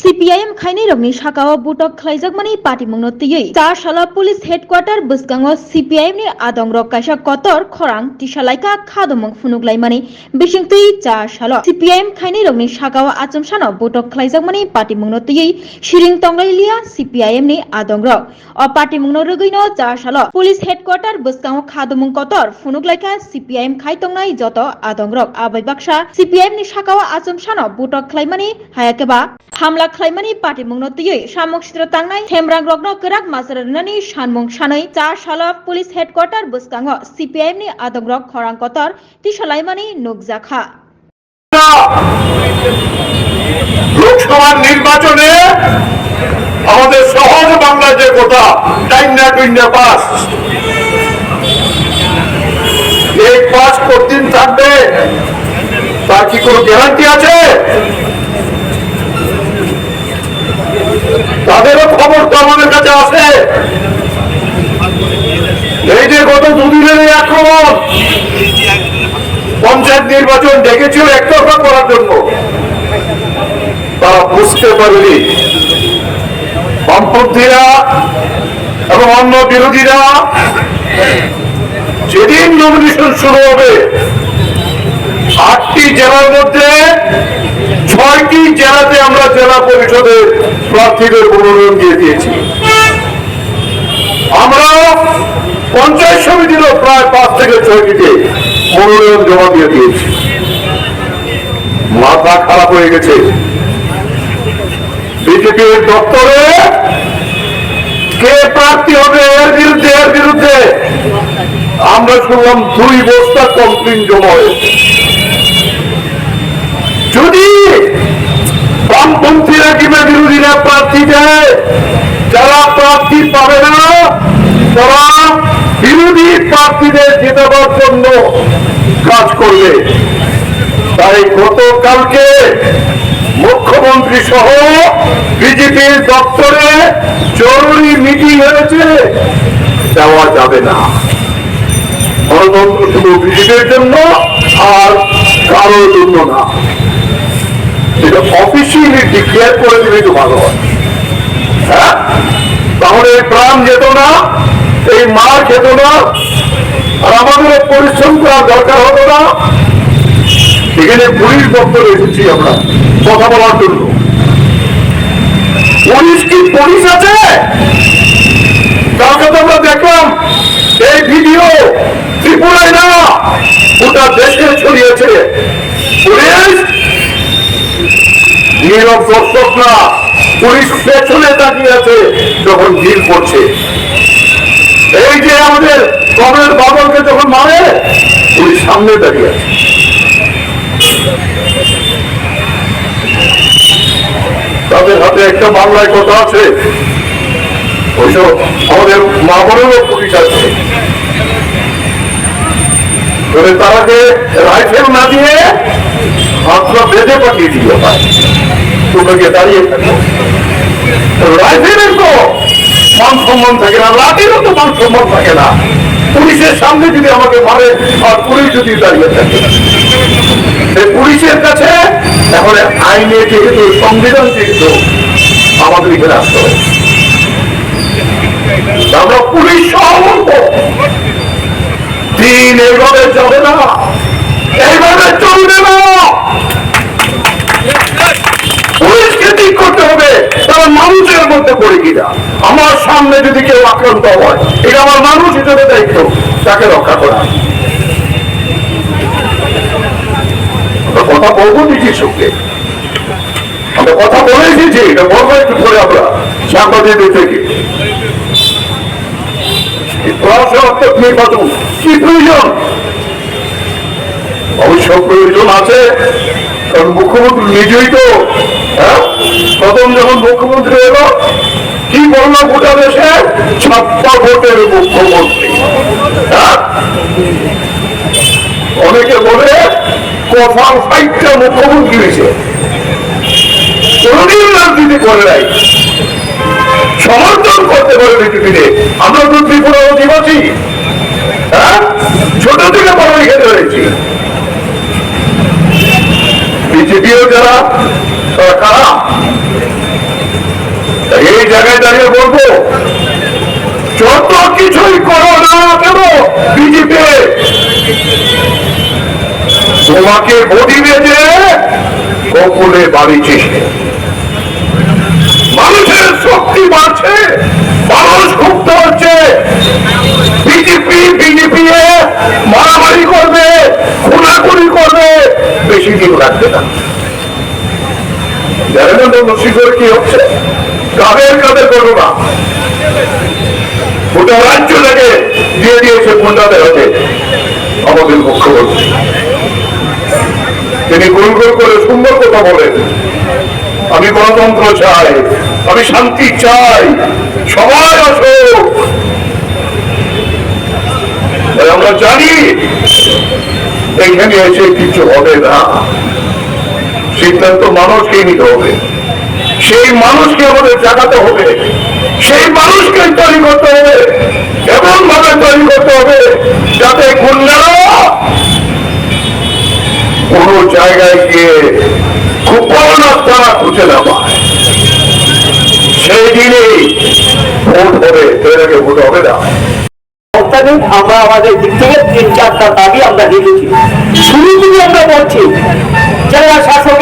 CPIM khaini rokni sakao butok khlaijak party mungno tiyui char sala police headquarter buskango CPIM ni adong rok kaisa kotor khorang tisalaika khadomong funuklai mani bisingtui char sala CPIM khaini rokni sakao achum sano butok khlaijak mani party mungno tiyui shiring tonglailia CPIM ni adong rok o party mungno rugino char sala police headquarter buskango khadomong kotor funuklaika CPIM khai tongnai joto adong rok abai baksa CPIM ni sakao achum sano butok khlaimani hayakeba party mungno tiyui samok sitra tangnai themrang rokno kerak masarani sanmung sanai char sala police headquarter buskango CPIM ni adong rok khorang kotor tisalaimani nukjakha লোকসভার নির্বাচনে আমাদের সহজ বাংলা যে কথা টাইনা টুইনা pass এই pass কতদিন থাকবে তার কি কোনো গ্যারান্টি আছে তাদেরও খবর তো আমাদের কাছে আছে। এই যে গত দুদিনের এই আক্রমণ, পঞ্চায়েত নির্বাচন ডেকেছিল একতরফা করার জন্য। তারা বুঝতে পারেনি। বামপন্থীরা এবং অন্য বিরোধীরা যেদিন নমিনেশন শুরু হবে, আটটি জেলার মধ্যে ছয়টি জেলাতে আমরা জেলা পরিষদের প্রার্থীদের মনোনয়ন দিয়ে দিয়েছি। আমরা পঞ্চায়েত সমিতিরও প্রায় পাঁচ থেকে ছয়টিতে মনোনয়ন জমা দিয়ে দিয়েছি। মাথা খারাপ হয়ে গেছে। বিজেপির দপ্তরে কে প্রার্থী হবে এর বিরুদ্ধে এর বিরুদ্ধে? আমরা শুনলাম দুই বস্তা কমপ্লেন জমা হয়েছে। যদি বামপন্থীরা কিংবা বিরোধীরা প্রার্থী দেয় যারা প্রার্থী পাবে না, তারা বিরোধী প্রার্থীদের জেতাবার জন্য কাজ করবে। তাই গতকালকে মুখ্যমন্ত্রী সহ বিজেপির দপ্তরে জরুরি মিটিং হয়েছে, দেওয়া যাবে না। গণতন্ত্র শুধু বিজেপির জন্য আর কারোর জন্য না। এটা অফিসিয়ালি ডিক্লেয়ার করে দিলে তো ভালো হয়। হ্যাঁ? তাহলে এই প্রাণ যেত না এই মার খেত না আর আমাদের পরিশ্রম করার দরকার হতো না। এখানে পুলিশ দপ্তরে এসেছি আমরা কথা বলার জন্য। পুলিশ কি পুলিশ আছে? কালকে তো আমরা দেখলাম এই ভিডিও ত্রিপুরায় না, গোটা দেশে ছড়িয়েছে। পুলিশ নীরব দর্শক না পুলিশ পেছনে তাকিয়ে আছে যখন ভিড় করছে। এই যে আমাদের কমরের বাদলকে যখন মারে, পুলিশ সামনে দাঁড়িয়ে আছে। তাদের হাতে একটা বাংলায় কথা আছে। ওইসব আমাদের মা বোনেরও পুলিশ আছে। তারাকে রাইফেল না দিয়ে হাতটা বেঁধে পাঠিয়ে দিল তোকে গিয়ে দাঁড়িয়ে পুলিশের সামনে যদি আমাকে মারে, আর পুলিশ যদি দাঁড়িয়ে থাকে। পুলিশের কাছে এখন আইনে যেহেতু, সংবিধান যেহেতু, আমাদের এখানে আসতে হবে। আমরা পুলিশ সহ দিন এইভাবে যাবে না। কিনা আমার সামনে যদি কেউ আক্রান্ত হয়, এটা আমার মানুষ হিসেবে দায়িত্ব, তাকে রক্ষা করা। কথা বলব নিজের সঙ্গে। আমরা কথা এটা বলব একটু পরে আমরা সাংবাদিকদের থেকে। নির্বাচন, কি প্রয়োজন? অবশ্য প্রয়োজন আছে, কারণ মুখ্যমন্ত্রী নিজেই তো হ্যাঁ? প্রথম যখন মুখ্যমন্ত্রী এলো কি বলল গোটা দেশে ছাপ্পা ভোটের মুখ্যমন্ত্রী। হ্যাঁ? অনেকে বলে কফাল ফাইটটা মুখ্যমন্ত্রী হয়েছে। কোনদিন রাজনীতি করে নাই। সমর্থন করতে পারে পৃথিবীতে। আমরা তো ত্রিপুরা অধিবাসী। হ্যাঁ? ছোট থেকে বড় এখানে হয়েছি বিজেপিও যারা, তারা কারা? দাঁড়িয়ে বলব, যত কিছুই করো না কেন বিজেপি? তোমাকে বডি বেঁধে কপলে বাড়ি চেষে মানুষের শক্তি বাড়ছে, মানুষ মুক্ত হচ্ছে। বিজেপি বিজেপি মারামারি করবে, খুনাখুনি করবে, বেশি দিন লাগবে না। জানেন না নসিগর কি হচ্ছে? কাদের কাদের ঘটনা গোটা রাজ্য থেকে দিয়ে দিয়েছে গুন্ডাদের হাতে। আমাদের মুখ্যমন্ত্রী। তিনি গোল গোল করে সুন্দর কথা বলেন। আমি গণতন্ত্র চাই, আমি শান্তি চাই, সবাই আসুক। আমরা জানি এখানে এসে কিছু হবে না। সিদ্ধান্ত মানুষকে নিতে হবে। সেই মানুষকে আমাদের জাগাতে হবে। সেই মানুষকে তৈরি করতে হবে এমন ভাবে তৈরি করতে হবে যাতে গুন্ডারা কোন জায়গায় গিয়ে কুপনার তারা খুঁজে না পায়। সেই দিনেই ভোট হবে, এর আগে ভোট হবে না। আমরা আমাদের দিক থেকে তিন চারটা দাবি আমরা রেখেছি। শুরু থেকে আমরা বলছি, জেলা শাসকের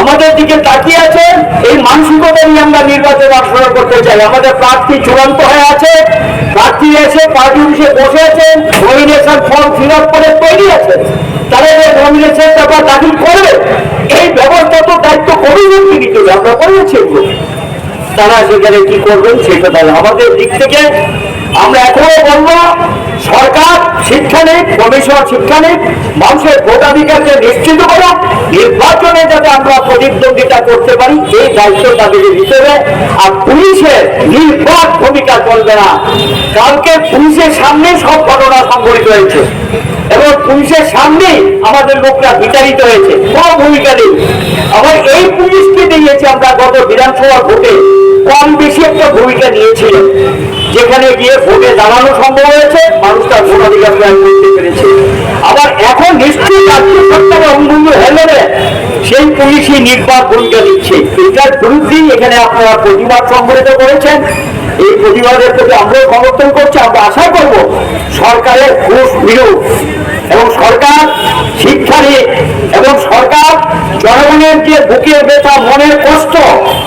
আমাদের দিকে তাকিয়ে আছে, এই মানসিকতা নিয়ে আমরা নির্বাচন অংশগ্রহণ করতে চাই। আমাদের প্রার্থী চূড়ান্ত হয়ে আছে, প্রার্থী এসে পার্টি অফিসে বসে আছে নমিনেশন ফর্ম ফিল আপ করে তৈরি আছে। তারা যে নমিনেশন পেপার দাখিল করবে এই ব্যবস্থা তো দায়িত্ব কমিশন নিতে হবে, আমরা করেছি তারা সেখানে কি করবেন, সেটা আমাদের দিক থেকে, আমরা এখনও বলব সরকার শিক্ষা নেই কমিশন শিক্ষা নেই মানুষের ভোটাধিকারকে নিশ্চিত করা নির্বাচনে যাতে আমরা প্রতিদ্বন্দ্বিতা করতে পারি, এই দায়িত্ব তাদের হবে আর পুলিশের নির্বাক ভূমিকা চলবে না। কালকে পুলিশের সামনে সব ঘটনা সংঘটিত হয়েছে। এবং পুলিশের সামনেই আমাদের লোকরা বিতাড়িত হয়েছে। কোনো ভূমিকা নেই। আবার এই পুলিশকে দিয়েছে আমরা গত বিধানসভা ভোটে। কম বেশি একটা ভূমিকা নিয়েছিলেন, যেখানে গিয়ে ভোটে দাঁড়ানো সম্ভব হয়েছে, মানুষ তার ভোটাধিকার প্রয়োগ করতে পেরেছে। আবার এখন নিশ্চয়ই রাজ্য সরকারের অঙ্গুল হেলেনে সেই পুলিশই নির্বাক ভূমিকা নিচ্ছে। এটার বিরুদ্ধেই এখানে আপনারা প্রতিবাদ সংগঠিত করেছেন। এই প্রতিবাদের প্রতি আমরাও সমর্থন করছি। আমরা আশা করব সরকারের ঘুষ বিরোধ। এবং সরকার শিক্ষা নিয়ে এবং সরকার জনগণের যে বুকের ব্যথা, মনের কষ্ট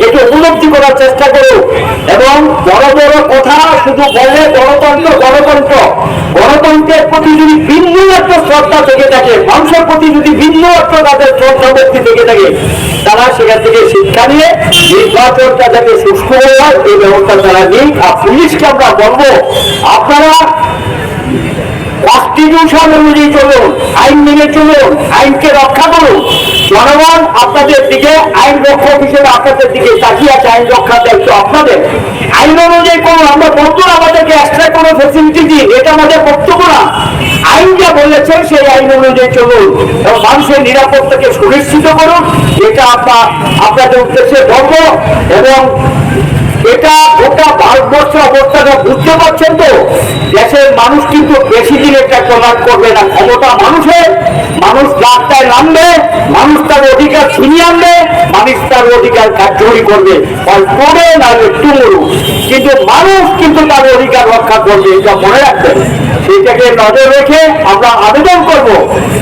এটি উপলব্ধি করার চেষ্টা করুক এবং বড় বড় কথা শুধু বলে গণতন্ত্র গণতন্ত্র গণতন্ত্রের প্রতি যদি ভিন্ন একটা শ্রদ্ধা থেকে থাকে, মানুষের প্রতি যদি ভিন্ন একটা তাদের শ্রদ্ধা ব্যক্তি থেকে থাকে, তারা সেখান থেকে শিক্ষা নিয়ে নির্বাচনটা যাতে সুস্থ হয়, এই ব্যবস্থা তারা নিক। আর পুলিশকে আমরা বলব, আপনারা কনস্টিটিউশন অনুযায়ী চলুন, আইন মেনে চলুন, আইনকে রক্ষা করুন। জনগণ আপনাদের দিকে আইন রক্ষক হিসেবে আপনাদের দিকে তাকিয়ে আছে, আইন রক্ষার দায়িত্ব আপনাদের। আইন অনুযায়ী করুন আমরা বলতো আমাদেরকে এক্সট্রা কোনো ফেসিলিটি দিন এটা আমাদের বক্তব্য না। আইন যা বলেছে সেই আইন অনুযায়ী চলুন এবং মানুষের নিরাপত্তাকে সুনিশ্চিত করুন। এটা আপনার আপনাদের উদ্দেশ্যে বলব এবং এটা গোটা ভারতবর্ষের অবস্থাটা বুঝতে পারছেন তো, দেশের মানুষ কিন্তু বেশি দিন এটা প্রমাণ করবে না। ক্ষমতা মানুষের মানুষ রাস্তায় নামবে, মানুষ তার অধিকার ছিনিয়ে আনবে, মানুষ তার অধিকার কার্যকরী করবে। হয় না একটু মরুক। কিন্তু মানুষ কিন্তু তার অধিকার রক্ষা করবে, এটা মনে রাখবেন। সেইটাকে নজর রেখে আমরা আবেদন করব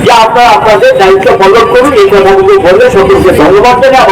যে আপনারা আপনাদের দায়িত্ব পালন করুন, এই কথাগুলো বললে সকলকে ধন্যবাদ জানাই।